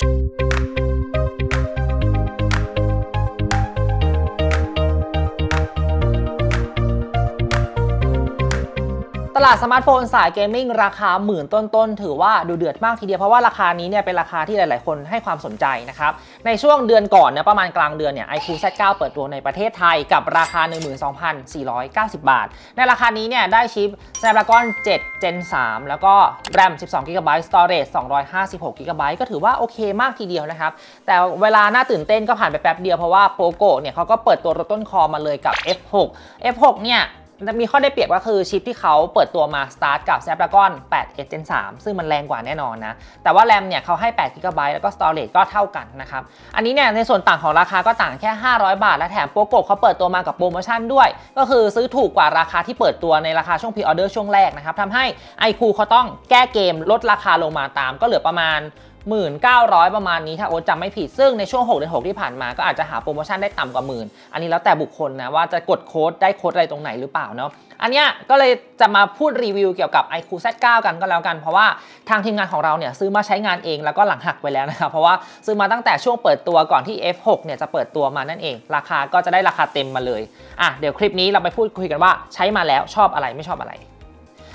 ต ลาดสมาร์ทโฟนสายเกมมิ่งราคาหมื่นต้นๆ ถือว่าดูเดือดมากทีเดียว เพราะว่าราคานี้เนี่ยเป็นราคาที่หลายๆ คนให้ความสนใจนะครับ ในช่วงเดือนก่อนเนี่ยประมาณกลางเดือนเนี่ย iQOO Z9 เปิดตัวในประเทศไทยกับราคา 12,490 บาท ในราคานี้เนี่ยได้ชิป Snapdragon 7 Gen 3 แล้วก็ RAM 12 GB Storage 256 GB ก็ถือว่าโอเคมากทีเดียวนะครับ แต่เวลาน่าตื่นเต้นก็ผ่านไปแป๊บเดียวเพราะว่า POCO เนี่ยเขาก็เปิดตัวรถต้นคอมาเลยกับ F6 F6 เนี่ย มีข้อได้เปรียบก็คือชิปที่เขาเปิดตัวมา start กับ Snapdragon 8 Gen 3 ซึ่งมันแรงกว่าแน่นอนนะ แต่ว่า RAM เนี่ยเขาให้8 GB แล้วก็ Storage ก็เท่ากันนะครับ อันนี้เนี่ยในส่วนต่างของราคาก็ต่างแค่ 500 บาท และแถมโปรโกเขาเปิดตัวมากับโปรโมชั่นด้วย ก็คือซื้อถูกกว่าราคาที่เปิดตัวในราคาช่วง pre-order ช่วงแรกนะครับทำให้ iQOO เขาต้องแก้เกมลดราคาลงมาตาม ก็เหลือประมาณ 1,900 ประมาณนี้ถ้าโอ๊ตจำไม่ผิด ซึ่งในช่วง6เดือน6ที่ผ่านมาก็อาจจะหาโปรโมชั่นได้ต่ำกว่าหมื่นอันนี้แล้วแต่บุคคลนะว่าจะกดโค้ดได้โค้ดอะไรตรงไหนหรือเปล่าเนาะอันเนี้ยก็เลยจะมาพูดรีวิวเกี่ยวกับ iQOO Z9 กันก็แล้วกัน เพราะว่าทางทีมงานของเราเนี่ยซื้อมาใช้งานเองแล้วก็หลังหักไปแล้วนะครับเพราะว่าซื้อมาตั้งแต่ช่วงเปิดตัวก่อนที่ F6 เนี่ยจะเปิดตัวมานั่นเอง ราคาก็จะได้ราคาเต็มมาเลยอะเดี๋ยวคลิปนี้เราไปพูดคุยกันว่าใช้มาแล้วชอบอะไรไม่ชอบอะไร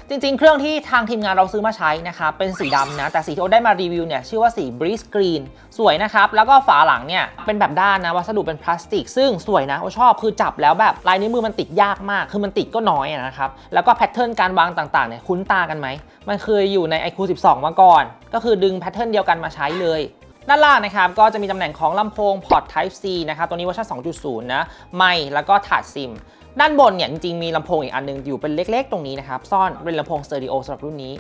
จริงๆ เครื่องที่ทางทีมงานเราซื้อมาใช้นะครับเป็นสีดำนะ แต่สีที่โอได้มารีวิวเนี่ยชื่อว่าสี breeze green สวยนะครับ แล้วก็ฝาหลังเนี่ยเป็นแบบด้านนะ วัสดุเป็นพลาสติก ซึ่งสวยนะโอชอบคือจับแล้วแบบลายนิ้วมือมันติดยากมาก คือมันติดก็น้อยนะครับ แล้วก็แพทเทิร์นการวางต่างๆเนี่ยคุ้นตากันไหมมันเคยอยู่ใน iQOO 12 มาก่อน ก็คือดึงแพทเทิร์นเดียวกันมาใช้เลย ด้านล่างนะครับก็จะมีตำแหน่งของลำโพงพอร์ต Type C นะครับตัวนี้เวอร์ชัน2.0 นะ ไมค์แล้วก็ถาดซิม ด้านบนเนี่ยจริงๆมีลำโพงอีกอันหนึงอยู่เป็นเล็กๆ ตรงนี้นะครับ ซ่อนเป็นลำโพงสเตอริโอสำหรับรุ่นนี้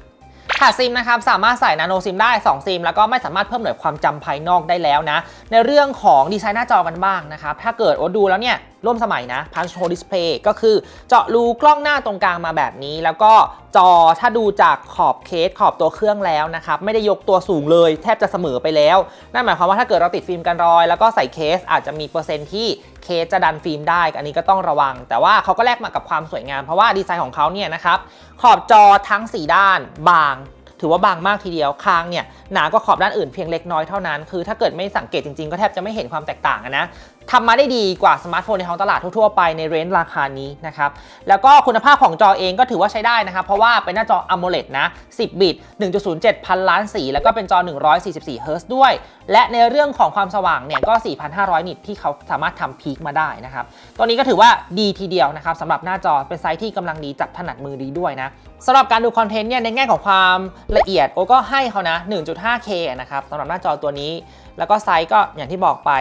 ถาดซิมนะครับสามารถใส่นาโนซิมได้ 2 ซิม แล้วก็ไม่สามารถเพิ่มหน่วยความจำภายนอกได้แล้วนะ ในเรื่องของดีไซน์หน้าจอกันบ้างนะครับ ถ้าเกิดโอ้ดูแล้วเนี่ย ร่วมสมัยนะ Punch Hole Display ก็คือเจาะรูกล้องหน้าตรงกลางมาแบบนี้ แล้วก็จอถ้าดูจากขอบเคสขอบตัวเครื่องแล้วนะครับ ไม่ได้ยกตัวสูงเลยแทบจะเสมอไปแล้ว นั่นหมายความว่าถ้าเกิดเราติดฟิล์มกันรอย แล้วก็ใส่เคสอาจจะมีเปอร์เซ็นต์ที่เคสจะดันฟิล์มได้ อันนี้ก็ต้องระวัง แต่ว่าเขาก็แลกมากับความสวยงามเพราะว่าดีไซน์ของเขาเนี่ยนะครับขอบจอทั้ง 4 ด้านบางถือว่าบางมากทีเดียวคางเนี่ยหนากว่าขอบด้านอื่นเพียงเล็กน้อยเท่านั้น คือถ้าเกิดไม่สังเกตจริงๆ ก็แทบจะไม่เห็นความแตกต่างนะ ทำมาได้ดีกว่าสมาร์ทโฟนในท้องตลาดทั่วๆไปในเรนจ์ราคานี้นะครับ แล้วก็คุณภาพของจอเองก็ถือว่าใช้ได้นะครับ เพราะว่าเป็นหน้าจอ AMOLED นะ 10 บิต 1.07 พันล้านสี แล้วก็เป็นจอ 144เฮิร์ตซ์ด้วย และในเรื่องของความสว่างเนี่ยก็ 4,500 นิตที่เขาสามารถทำพีคมาได้นะครับ ตัวนี้ก็ถือว่าดีทีเดียวนะครับสำหรับหน้าจอเป็นไซส์ที่กำลังดีจับถนัดมือดีด้วยนะสำหรับการดูคอนเทนต์เนี่ยในแง่ของความละเอียดโอก็ให้เขานะ 1.5K นะครับสำหรับหน้าจอตัวนี้ แล้วก็ไซส์ก็อย่างที่บอกไป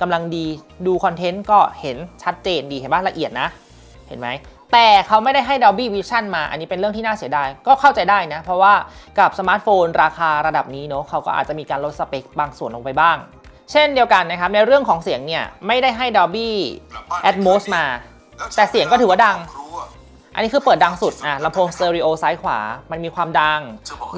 กำลังดีดูคอนเทนต์ก็เห็นชัดเจนดีเห็นป่ะละเอียดนะ เห็นไหมแต่เขาไม่ได้ให้ Dolby Vision มา อันนี้เป็นเรื่องที่น่าเสียดาย ก็เข้าใจได้นะ เพราะว่ากับสมาร์ทโฟนราคาระดับนี้เนาะเขาก็อาจจะมีการลดสเปคบางส่วนลงไปบ้าง เช่นเดียวกันนะครับ ในเรื่องของเสียงเนี่ยไม่ได้ให้ Dolby Atmos มา แต่เสียงก็ถือว่าดัง อันนี้คือเปิดดังสุดอะลำโพงสเตอริโอซ้ายขวา มันมีความดัง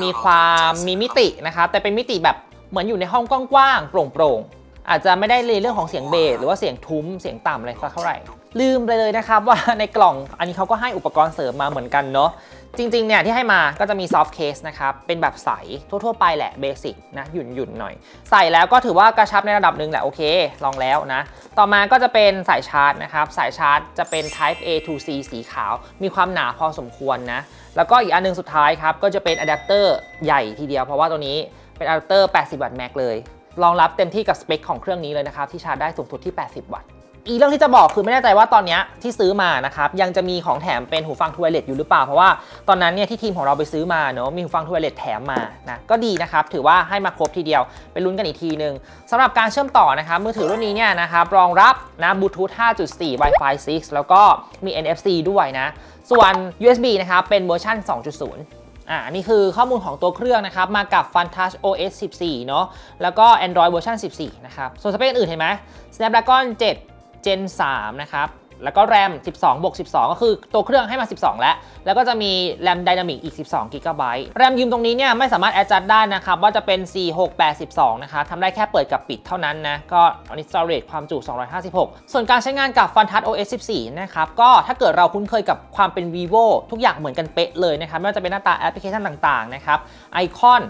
มีความมีมิตินะครับ แต่เป็นมิติแบบเหมือนอยู่ในห้องกว้างๆโปร่งๆ อาจจะไม่ได้เลยเรื่องของเสียงเบสหรือว่าเสียงทุ้มเสียงต่ำอะไรสักเท่าไหร่ ลืมไปเลยนะครับว่าในกล่องอันนี้เขาก็ให้อุปกรณ์เสริมมาเหมือนกันเนาะจริงๆเนี่ยที่ให้มาก็จะมีซอฟต์เคสนะครับ เป็นแบบใส ทั่ว ๆ ไปแหละเบสิกนะ หยุ่นๆหน่อย ใส่แล้วก็ถือว่ากระชับในระดับหนึ่งแหละ โอเค ลองแล้วนะ ต่อมาก็จะเป็นสายชาร์จนะครับ สายชาร์จจะเป็น Type A to C สีขาว มีความหนาพอสมควรนะ แล้วก็อีกอันหนึงสุดท้ายครับ ก็จะเป็นอะแดปเตอร์ใหญ่ทีเดียวเพราะว่าตัวนี้เป็นอะแดปเตอร์ 80 วัตต์แม็กเลย รองรับเต็มที่กับสเปคของเครื่องนี้เลยนะครับที่ชาร์จได้สูงสุดที่ 80 วัตต์ อีกเรื่องที่จะบอกคือไม่แน่ใจว่าตอนนี้ที่ซื้อมานะครับยังจะมีของแถมเป็นหูฟังทูไวเลตอยู่หรือเปล่า เพราะว่าตอนนั้นเนี่ยที่ทีมของเราไปซื้อมาเนอะมีหูฟังทูไวเลตแถมมานะก็ดีนะครับถือว่าให้มาครบทีเดียวไปลุ้นกันอีกทีนึงสำหรับการเชื่อมต่อนะครับมือถือรุ่นนี้เนี่ยนะครับรองรับนะบลูทูธ5.4 Wi-Fi 6 แล้วก็มี NFC ด้วยนะส่วน USB นะครับเป็นเวอร์ชัน2.0 อ่านี่คือข้อมูลของตัวเครื่องนะครับ มากับ FunTouch OS 14 เนาะแล้วก็ Android เวอร์ชัน14 นะครับ ส่วนสเปคอื่นเห็นไหม Snapdragon 7 Gen 3 นะครับ แล้วก็ RAM 12บวก12 ก็คือตัวเครื่องให้มา 12 แล้ว แล้วก็จะมี RAM Dynamic อีก 12 GB RAM ยืมตรงนี้เนี่ยไม่สามารถ adjust ได้นะครับ ว่าจะเป็น 4 6 8 12 นะครับทำได้แค่เปิดกับปิดเท่านั้นนะ ก็อันนี้ storage ความจุ 256 ส่วนการใช้งานกับ FunTouch OS 14 นะครับ ก็ถ้าเกิดเราคุ้นเคยกับความเป็น vivo ทุกอย่างเหมือนกันเป๊ะเลยนะครับ ไม่ว่าจะเป็นหน้าตาแอปพลิเคชันต่างๆ นะครับ ไอคอน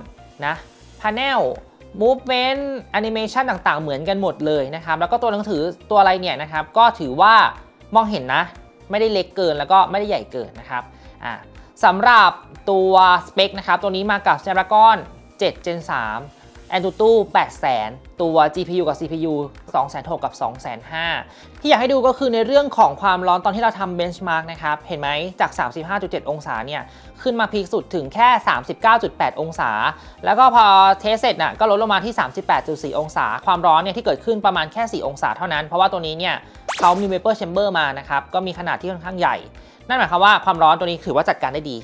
นะ panel movement animation ต่างๆ เหมือนกันหมดเลยนะครับ แล้วก็ตัวหนังสือตัวอะไรเนี่ยนะครับ ก็ถือว่า มองเห็นนะ ไม่ได้เล็กเกินแล้วก็ไม่ได้ใหญ่เกินนะครับอ่าสำหรับตัวสเปคนะครับ ตัวนี้มากับ Snapdragon 7 Gen 3 Antutu 800,000 ตัว GPU กับ CPU 2,600กับ 2,500ที่อยากให้ดูก็คือในเรื่องของความร้อนตอนที่เราทำ benchmark นะครับ เห็นไหมจาก 35.7 องศาเนี่ย ขึ้นมาพีคสุดถึงแค่ 39.8 องศา แล้วก็พอเทสเสร็จน่ะก็ลดลงมาที่ 38.4 องศา ความร้อนเนี่ยที่เกิดขึ้นประมาณแค่ 4 องศาเท่านั้น เพราะว่าตัวนี้เนี่ยเขามี vapor chamber มานะครับ ก็มีขนาดที่ค่อนข้างใหญ่ นั่นหมายความว่าความร้อนตัวนี้ถือว่าจัดการได้ดี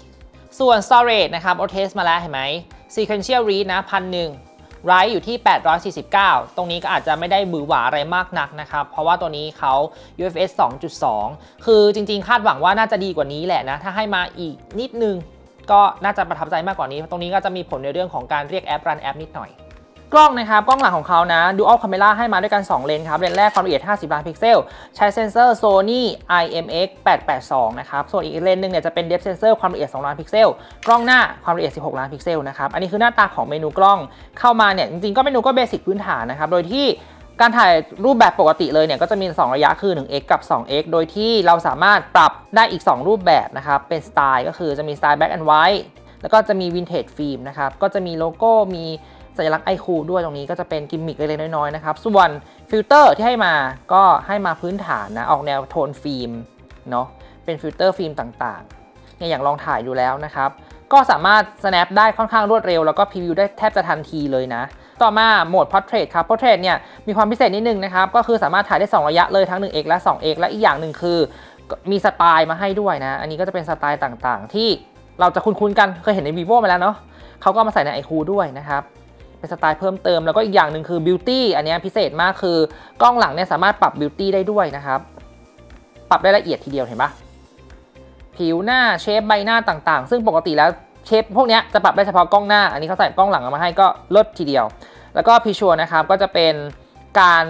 ส่วน storage นะครับเราเทสมาแล้วเห็นไหม sequential read นะพันหนึ่ง ไรอยู่ที่ 849 ตรงนี้ก็อาจจะไม่ได้บือหวาอะไรมากนักนะครับ เพราะว่าตัวนี้เขา UFS 2.2 คือจริงๆ คาดหวังว่าน่าจะดีกว่านี้แหละนะ ถ้าให้มาอีกนิดนึง ก็น่าจะประทับใจมากกว่านี้ ตรงนี้ก็จะมีผลในเรื่องของการเรียกแอปรันแอปนิดหน่อย กล้องนะครับกล้องหลังของเขานะ Dual Camera ให้มาด้วยกัน 2 เลนส์ครับ เลนส์แรกความละเอียด 50 ล้านพิกเซล ใช้เซนเซอร์ Sony IMX 882 นะครับ ส่วนอีกเลนส์หนึ่งเนี่ยจะเป็น Depth Sensor ความละเอียด 2 ล้านพิกเซล กล้องหน้าความละเอียด 16 ล้านพิกเซลนะครับ อันนี้คือหน้าตาของเมนูกล้องเข้ามาเนี่ยจริงๆก็เมนูก็เบสิกพื้นฐานนะครับโดยที่การถ่ายรูปแบบปกติเลยเนี่ยก็จะมี 2 ระยะคือ 1x กับ 2x โดยที่เราสามารถปรับได้อีก 2 รูปแบบนะครับ เป็นสไตล์ก็คือจะมีสไตล์ black and white แล้วก็จะมี vintage film นะครับ ก็จะมีโลโก้ มี สัญลักษณ์ไอคูด้วยตรงนี้ก็จะเป็นกิมมิคเล็กๆน้อยๆนะครับ ส่วนฟิลเตอร์ที่ให้มาก็ให้มาพื้นฐานนะ ออกแนวโทนฟิล์มเนาะเป็นฟิลเตอร์ฟิล์มต่างๆเนี่ยอย่างลองถ่ายดูแล้วนะครับ ก็สามารถ snap ได้ค่อนข้างรวดเร็ว แล้วก็พรีวิวได้แทบจะทันทีเลยนะ ต่อมาโหมด portrait ครับ portrait เนี่ยมีความพิเศษนิดนึงนะครับ ก็คือสามารถถ่ายได้ 2 ระยะเลยทั้ง 1x และ 2x และอีกอย่างหนึ่งคือ มีสไตล์มาให้ด้วยนะ อันนี้ก็จะเป็นสไตล์ต่างๆ ที่เราจะคุ้นๆกันเคยเห็นใน vivo มาแล้วเนาะเขาก็มาใส่ใน iQOO ด้วยนะครับ เป็นสไตล์เพิ่มเติม แล้วก็อีกอย่างหนึ่งคือ beauty อันนี้พิเศษมากคือกล้องหลังเนี่ยสามารถปรับ beauty ได้ด้วยนะครับ ปรับได้ละเอียดทีเดียวเห็นปะผิวหน้าเชฟใบหน้าต่างๆ ซึ่งปกติแล้วเชฟพวกนี้จะปรับได้เฉพาะกล้องหน้า อันนี้เขาใส่กล้องหลังมาให้ก็ลดทีเดียว แล้วก็พิชัวนะครับก็จะเป็นการ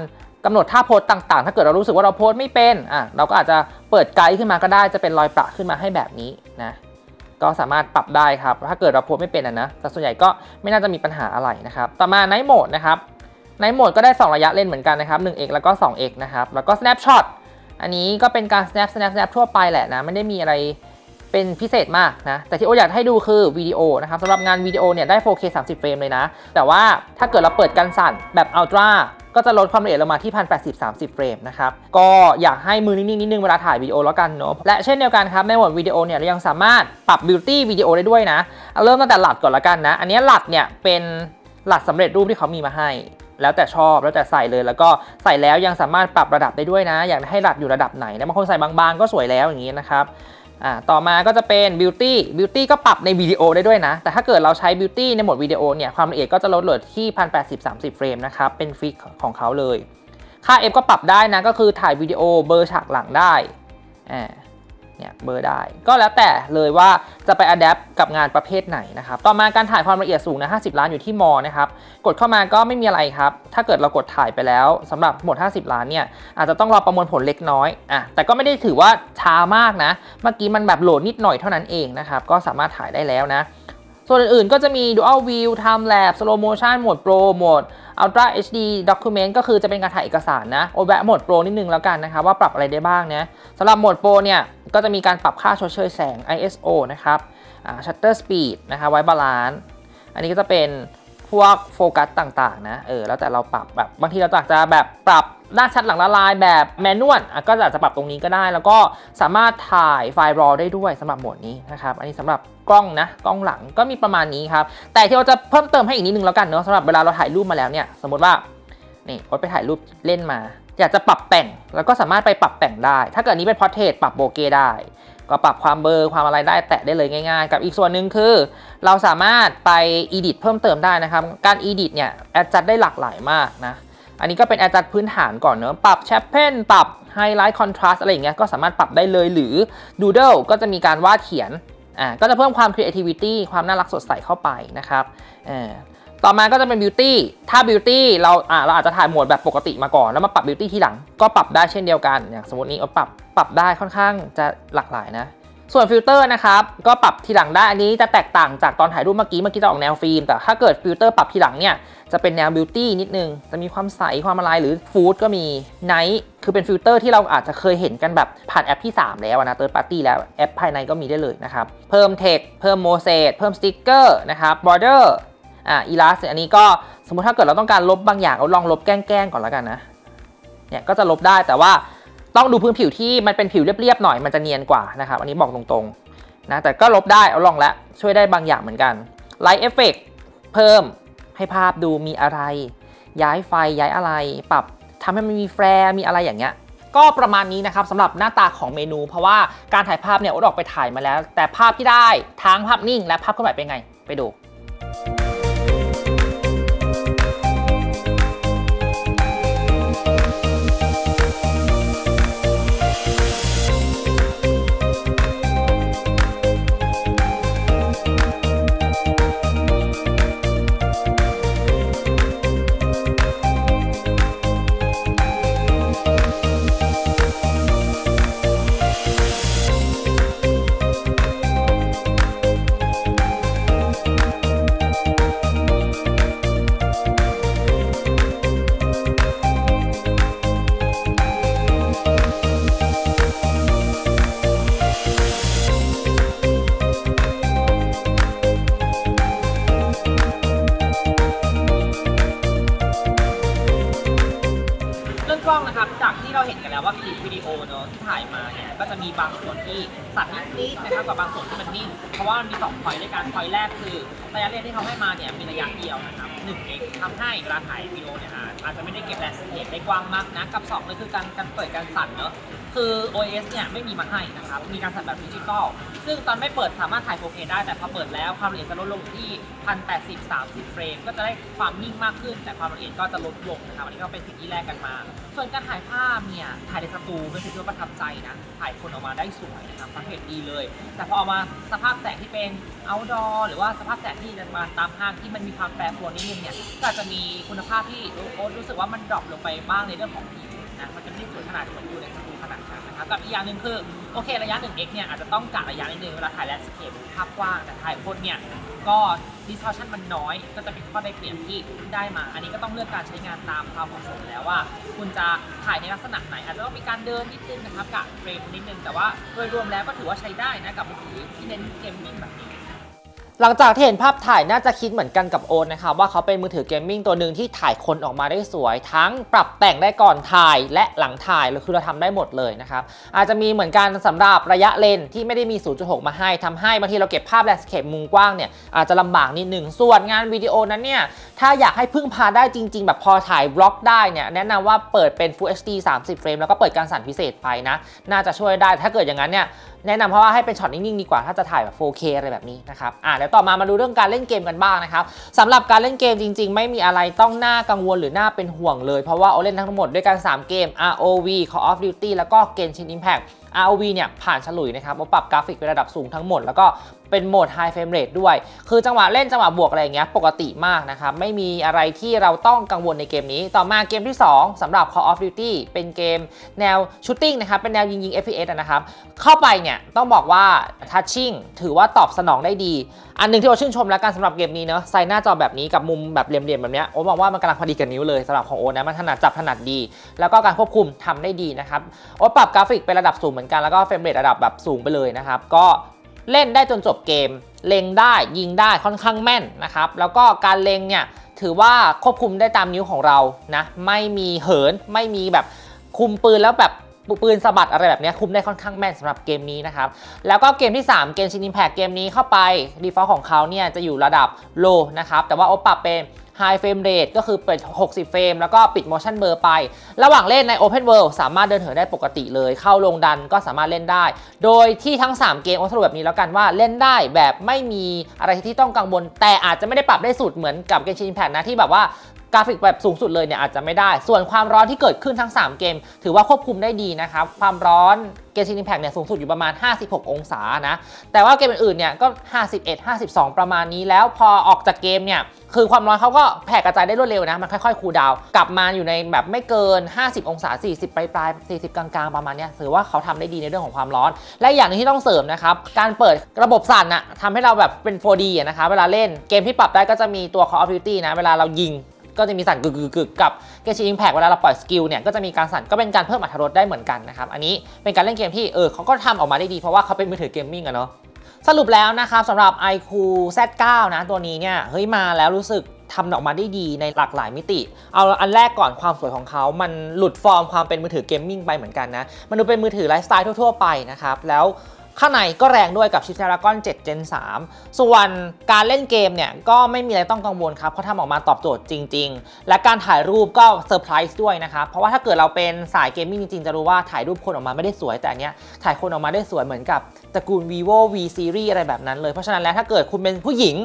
กำหนดท่าโพสต่างๆ ถ้าเกิดเรารู้สึกว่าเราโพสไม่เป็นอะเราก็อาจจะเปิดไกด์ขึ้นมาก็ได้จะเป็นรอยประขึ้นมาให้แบบนี้นะ ก็สามารถปรับได้ครับ ถ้าเกิดเราโพสไม่เป็นอะนะ แต่ส่วนใหญ่ก็ไม่น่าจะมีปัญหาอะไรนะครับ ต่อมา Night Mode นะครับ Night Mode ก็ได้ 2 ระยะเล่นเหมือนกันนะครับ 1x แล้วก็ 2x นะครับ แล้วก็ Snapshot อันนี้ก็เป็นการ snap snap snap ทั่วไปแหละนะ ไม่ได้มีอะไรเป็นพิเศษมากนะ แต่ที่โออยากให้ดูคือวิดีโอนะครับสำหรับงานวิดีโอเนี่ยได้ 4K 30 เฟรมเลยนะ แต่ว่าถ้าเกิดเราเปิดกันสั่นแบบ Ultra ก็จะลดความละเอียดลงมาที่ 1080 30 เฟรมนะครับ ก็อยากให้มือนิ่งๆนิดนึงเวลาถ่ายวิดีโอแล้วกันเนาะ และเช่นเดียวกันครับในโหมดวิดีโอเนี่ยเรายังสามารถปรับ Beauty วิดีโอได้ด้วยนะ เริ่มตั้งแต่หลัดก่อนละกันนะ อันนี้หลัดเนี่ยเป็นหลัดสำเร็จรูปที่เขามีมาให้ แล้วแต่ชอบแล้วแต่ใส่เลยแล้วก็ใส่แล้วยังสามารถปรับระดับได้ด้วยนะ อยากให้หลัดอยู่ระดับไหนนะบางคนใส่บางๆก็สวยแล้วอย่างนี้นะครับ อ่าต่อมาก็จะเป็น beauty beauty ก็ปรับในวิดีโอได้ด้วยนะ แต่ถ้าเกิดเราใช้ beauty ในโหมดวิดีโอเนี่ยความละเอียดก็จะลดเหลือที่ 1080 30 เฟรมนะครับ เป็นฟิกของเขาเลย ค่า f ก็ปรับได้นะ ก็คือถ่ายวิดีโอเบอร์ฉากหลังได้อ่า เนี่ยเบอร์ได้ ก็แล้วแต่เลยว่าจะไปอัดแอปกับงานประเภทไหนนะครับต่อมาการถ่ายความละเอียดสูงนะ50 ล้านอยู่ที่มอนะครับกดเข้ามาก็ไม่มีอะไรครับ ถ้าเกิดเรากดถ่ายไปแล้วสำหรับโหมด 50 ล้านเนี่ยอาจจะต้องรอประมวลผลเล็กน้อยอะแต่ก็ไม่ได้ถือว่าช้ามากนะ เมื่อกี้มันแบบโหลดนิดหน่อยเท่านั้นเองนะครับก็สามารถถ่ายได้แล้วนะส่วนอื่นๆก็จะมี Dual View Time Lapse Slow Motion โหมด Pro โหมด Ultra HD Document ก็คือจะเป็นการถ่ายเอกสารนะโอแวะโหมดโปรนิดนึงแล้วกันนะครับว่าปรับอะไรได้บ้างนะสำหรับโหมดโปรเนี่ยก็จะมีการปรับค่าชดเชยแสง ISO นะครับอ่า Shutter Speed นะคะไว้บาลานซ์อันนี้ก็จะเป็น พวกโฟกัสต่างๆนะเออแล้วแต่เราปรับแบบบางทีเราอยากจะแบบปรับหน้าชัดหลังละลายแบบแมนนวลก็อาจจะปรับตรงนี้ก็ได้ แล้วก็สามารถถ่ายไฟล์ RAW ได้ด้วยสำหรับโหมดนี้นะครับอันนี้สำหรับกล้องนะกล้องหลังก็มีประมาณนี้ครับแต่ที่เราจะเพิ่มเติมให้อีกนิดนึงแล้วกันเนาะสำหรับเวลาเราถ่ายรูปมาแล้วเนี่ยสมมติว่านี่โอ๊ตไปถ่ายรูปเล่นมา อยากจะปรับแต่งแล้วก็สามารถไปปรับแต่งได้ ถ้าเกิดนี้เป็นพอร์เทรตปรับโบเก้ได้ ก็ปรับความเบอร์ความอะไรได้แตะได้เลยง่ายๆ กับอีกส่วนหนึ่งคือ เราสามารถไป edit เพิ่มเติมได้นะครับ การ edit เนี่ย adjust ได้หลากหลายมากนะอันนี้ก็เป็น adjust พื้นฐานก่อนเนอะปรับ sharpen ปรับ highlight contrast อะไรอย่างเงี้ยก็สามารถปรับได้เลยหรือ doodle ก็จะมีการวาดเขียนอ่าก็จะเพิ่มความ creativity ความน่ารักสดใสเข้าไปนะครับเออ ต่อมาก็จะเป็น beauty ถ้า beauty เราอ่าเราอาจจะถ่ายโหมดแบบปกติมาก่อน แล้วมาปรับ beauty ทีหลัง ก็ปรับได้เช่นเดียวกัน อย่างสมมตินี้เอาปรับปรับได้ค่อนข้างจะหลากหลายนะ ส่วนฟิลเตอร์นะครับ ก็ปรับทีหลังได้ อันนี้จะแตกต่างจากตอนถ่ายรูปเมื่อกี้ เมื่อกี้จะออกแนวฟิล์ม แต่ถ้าเกิดฟิลเตอร์ปรับทีหลังเนี่ย จะเป็นแนวบิวตี้นิดนึง จะมีความใส ความอะไรหรือฟูดก็มีไนท์คือเป็นฟิลเตอร์ที่เราอาจจะเคยเห็นกันแบบผ่านแอปที่ 3 แล้วนะเติร์ดปาร์ตี้แล้ว แอปภายในก็มีได้เลยนะครับ เพิ่มเทคเพิ่มโมเสสเพิ่มสติ๊กเกอร์นะครับบอร์เดอร์ อ่าอีลาสอันนี้ก็สมมติถ้าเกิดเราต้องการลบบางอย่างเอาลองลบแกล้งๆก่อนแล้วกันนะเนี่ยก็จะลบได้แต่ว่าต้องดูพื้นผิวที่มันเป็นผิวเรียบๆหน่อยมันจะเนียนกว่านะครับอันนี้บอกตรงๆนะแต่ก็ลบได้เอาลองแล้วช่วยได้บางอย่างเหมือนกันไลท์เอฟเฟกเพิ่มให้ภาพดูมีอะไร ย้ายไฟย้ายอะไร ปรับทำให้มันมีแฟร์มีอะไรอย่างเงี้ยก็ประมาณนี้นะครับสำหรับหน้าตาของเมนู เพราะว่าการถ่ายภาพเนี่ยอ๊ตออกไปถ่ายมาแล้ว แต่ภาพที่ได้ทั้งภาพนิ่ง และภาพเคลื่อนไหวเป็นไง ไปดู เราเห็นกันแล้วว่าคลิปวิดีโอเนอะที่ถ่ายมาเนี่ยก็จะมีบางส่วนที่สั่นนิดๆนะครับกับบางส่วนที่มันนิ่งเพราะว่ามันมี2พอยต์ด้วยกันพอยต์แรกคือระยะเลนที่เขาให้มาเนี่ยมีระยะเดียวนะครับหนึ่งเองทำให้เวลาถ่ายวิดีโอเนี่ยอาจจะไม่ได้เก็บแลนด์สเคปได้กว้างมากนะกับ2เลยคือการการเปิดการสั่นเนอะ คือ OS เนี่ยไม่มีมาให้นะครับ มีการสั่นแบบดิจิตอล ซึ่งตอนไม่เปิดสามารถถ่าย 4K ได้ แต่พอเปิดแล้วความละเอียดจะลดลงที่ 1080 30 เฟรม ก็จะได้ความนิ่งมากขึ้น แต่ความละเอียดก็จะลดลงนะครับ อันนี้ก็เป็นสิ่งที่แลกกันมา ส่วนการถ่ายภาพเนี่ย ถ่ายในสตูเป็นสิ่งที่ประทับใจนะ ถ่ายคนออกมาได้สวยนะครับประเภทดีเลย แต่พอเอามาสภาพแสงที่เป็น outdoor หรือว่าสภาพแสงที่จะมาตามห้างที่มันมีความแปรปรวนนิดนึงเนี่ย ก็อาจจะมีคุณภาพที่โอ๊ตรู้สึกว่ามันดรอปลงไปบ้างในเรื่องของผิวนะ มันจะไม่ได้สวยขนาดเหมือนอยู่ในสตู นะครับกับอีกอย่างหนึ่งคือโอเคระยะ 1x เนี่ยอาจจะต้องกะระยะนิดนึงเวลาถ่ายแลนด์สเคปภาพกว้างแต่ถ่ายคนเนี่ยก็ดิสทอชันมันน้อย ก็จะเป็นข้อได้เปรียบที่ได้มา อันนี้ก็ต้องเลือกการใช้งานตามความเหมาะสมแล้วว่า คุณจะถ่ายในลักษณะไหน อาจจะต้องมีการเดินนิดนึงนะครับกะเฟรมนิดนึงแต่ว่าโดยรวมแล้วก็ถือว่าใช้ได้นะกับมือถือที่เน้นเกมมิ่งแบบนี้ หลังจากที่เห็นภาพถ่ายน่าจะคิดเหมือนกันกับโอนนะครับว่าเขาเป็นมือถือเกมมิ่งตัวหนึ่งที่ถ่ายคนออกมาได้สวย ทั้งปรับแต่งได้ก่อนถ่ายและหลังถ่ายเลยคือเราทำได้หมดเลยนะครับอาจจะมีเหมือนกันสำหรับระยะเลนที่ไม่ได้มี 0.6 มาให้ทำให้บางทีเราเก็บภาพแลนด์สเคปมุมกว้างเนี่ยอาจจะลำบากนิดหนึ่งส่วนงานวิดีโอนั้นเนี่ยถ้าอยากให้พึ่งพาได้จริง ๆ แบบพอถ่ายบล็อกได้เนี่ยแนะนำว่าเปิดเป็น Full HD 30 เฟรมแล้วก็เปิดการสั่นพิเศษไปนะน่าจะช่วยได้ถ้าเกิดอย่างนั้นเนี่ย แนะนำเพราะว่าให้เป็นช็อตนิ่งๆดีกว่าถ้าจะถ่ายแบบ 4K อะไรแบบนี้นะครับอ่าเดี๋ยวต่อมามาดูเรื่องการเล่นเกมกันบ้างนะครับสำหรับการเล่นเกมจริง ๆ ไม่มีอะไรต้องน่ากังวลหรือน่าเป็นห่วงเลยเพราะว่าเอาเล่นทั้งหมดด้วยกัน 3 เกม ROV Call of Duty แล้วก็ Genshin Impact ROV เนี่ยผ่านฉลุยนะครับเอาปรับกราฟิกเป็นระดับสูงทั้งหมด แล้วก็เป็นโหมด High Frame Rate ด้วย คือจังหวะเล่นจังหวะบวกอะไรอย่างเงี้ยปกติมากนะครับไม่มีอะไรที่เราต้องกังวลในเกมนี้ ต่อมาเกมที่ 2สำหรับ Call of Duty เป็นเกมแนวชูตติ้งนะครับเป็นแนวยิงยิง FPS นะครับเข้าไปเนี่ยต้องบอกว่า Touching ถือว่าตอบสนองได้ดี อันหนึ่งที่เราชื่นชมแล้วกันสำหรับเกมนี้เนอะไซส์หน้าจอแบบนี้กับมุมแบบเหลี่ยมๆแบบเนี้ยโอ้มองว่ามันกำลังพอดีกับนิ้วเลยสำหรับของโอนะมันถนัดจับถนัดดี แล้วก็การควบคุมทำได้ดีนะครับโอปรับกราฟิกเป็นระดับสูงเหมือนกันแล้วก็เฟรมเรทระดับแบบสูงไปเลยนะครับ ก็เล่นได้จนจบเกม เล็งได้ยิงได้ค่อนข้างแม่นนะครับ แล้วก็การเล็งเนี่ยถือว่าควบคุมได้ตามนิ้วของเรานะไม่มีเหินไม่มีแบบคุมปืนแล้วแบบปืนสะบัดอะไรแบบนี้คุมได้ค่อนข้างแม่นสำหรับเกมนี้นะครับ แล้วก็เกมที่ 3 เกมชิน Impact เกมนี้เข้าไป default ของเขาเนี่ยจะอยู่ระดับ low นะครับ แต่ว่าโอปรับเป็น High Frame Rate ก็คือเปิด 60 เฟรม แล้วก็ปิด Motion Blur ไป ระหว่างเล่นใน Open World สามารถเดินเหินได้ปกติเลย เข้าลงดันก็สามารถเล่นได้ โดยที่ทั้ง 3 เกมโอสรุปแบบนี้แล้วกันว่าเล่นได้แบบไม่มีอะไรที่ต้องกังวล แต่อาจจะไม่ได้ปรับได้สุดเหมือนกับ Genshin Impact นะที่แบบว่า กราฟิกแบบสูงสุดเลยเนี่ยอาจจะไม่ได้ ส่วนความร้อนที่เกิดขึ้นทั้ง 3 เกม ถือว่าควบคุมได้ดีนะครับ ความร้อนเกมชินอิมแพกเนี่ยสูงสุดอยู่ประมาณ 56 องศานะ แต่ว่าเกมอื่นๆเนี่ยก็ 51 52 ประมาณนี้แล้วพอออกจากเกมเนี่ยคือความร้อนเขาก็แผ่กระจายได้รวดเร็วนะ มันค่อยๆ คูลดาวกลับมาอยู่ในแบบไม่เกิน 50 องศา 40 ปลายปลาย40 กลางๆ ประมาณนี้ถือว่าเขาทำได้ดีในเรื่องของความร้อน และอย่างนึงที่ต้องเสริมนะครับ การเปิดระบบสั่นอะทำให้เราแบบเป็น 4D นะคะเวลาเล่นเกมที่ปรับได้ก็จะมีตัว Call of Duty นะเวลาเรายิง ก็จะมีสั่นกึกกึกๆกับเกชิอิมแพกเวลาเราปล่อยสกิลเนี่ยก็จะมีการสั่นก็เป็นการเพิ่มอรรถรสได้เหมือนกันนะครับอันนี้เป็นการเล่นเกมที่เออเขาก็ทำออกมาได้ดีเพราะว่าเขาเป็นมือถือเกมมิ่งอะเนาะสรุปแล้วนะครับสำหรับ iQ Z9 นะตัวนี้เนี่ยเฮ้ยมาแล้วรู้สึกทำออกมาได้ดีในหลากหลายมิติ เอาอันแรกก่อนความสวยของเขา มันหลุดฟอร์มความเป็นมือถือเกมมิ่งไปเหมือนกันนะ มันดูเป็นมือถือไลฟ์สไตล์ทั่วๆไปนะครับ แล้ว ข้างในก็แรงด้วยกับชิป Snapdragon 7 Gen 3 ส่วนการเล่นเกมเนี่ยก็ไม่มีอะไรต้องกังวลครับเพราะทำออกมาตอบโจทย์จริง ๆ และการถ่ายรูปก็เซอร์ไพรส์ด้วยนะครับ เพราะว่าถ้าเกิดเราเป็นสายเกมมิ่งจริงๆ จะรู้ว่าถ่ายรูปคนออกมาไม่ได้สวย แต่อันเนี้ยถ่ายคนออกมาได้สวยเหมือนกับตระกูล vivo v series อะไรแบบนั้นเลย เพราะฉะนั้นแล้วถ้าเกิดคุณเป็นผู้หญิง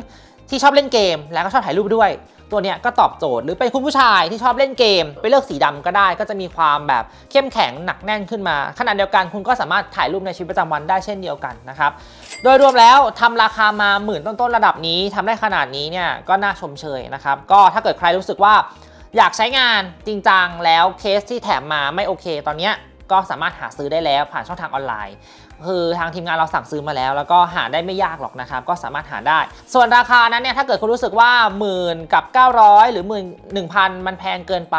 ที่ชอบเล่นเกมแล้วก็ชอบถ่ายรูปด้วย ตัวเนี้ยก็ตอบโจทย์หรือเป็นคุณผู้ชายที่ชอบเล่นเกม ไปเลือกสีดำก็ได้ ก็จะมีความแบบเข้มแข็งหนักแน่นขึ้นมาขณะเดียวกันคุณก็สามารถถ่ายรูปในชีวิตประจำวันได้เช่นเดียวกันนะครับโดยรวมแล้วทำราคามาหมื่นต้นๆระดับนี้ทำได้ขนาดนี้เนี่ยก็น่าชมเชยนะครับก็ถ้าเกิดใครรู้สึกว่าอยากใช้งานจริงจังแล้วเคสที่แถมมาไม่โอเค ตอนเนี้ยก็สามารถหาซื้อได้แล้วผ่านช่องทางออนไลน์ คือทางทีมงานเราสั่งซื้อมาแล้ว แล้วก็หาได้ไม่ยากหรอกนะครับ ก็สามารถหาได้ ส่วนราคานั้นเนี่ยถ้าเกิดคุณรู้สึกว่าหมื่นกับ 900 หรือหมื่นหนึ่งพันมันแพงเกินไป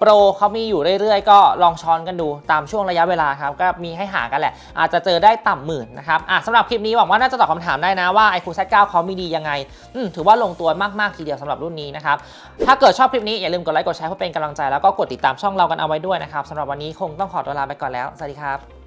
โปรเขามีอยู่เรื่อยๆ ก็ลองช้อนกันดูตามช่วงระยะเวลาครับ ก็มีให้หากันแหละ อาจจะเจอได้ต่ำหมื่นนะครับอะสำหรับคลิปนี้หวังว่าน่าจะตอบคำถามได้นะว่า iQOO Z9 เขามีดียังไงอืมถือว่าลงตัวมากๆทีเดียวสำหรับรุ่นนี้นะครับถ้าเกิดชอบคลิปนี้อย่าลืมกดไลค์กดแชร์เพื่อเป็นกำลังใจแล้วก็กดติดตามช่องเรากันเอาไว้ด้วยนะครับสำหรับวันนี้คงต้องขอตัวลาไปก่อนแล้วสวัสดีครับ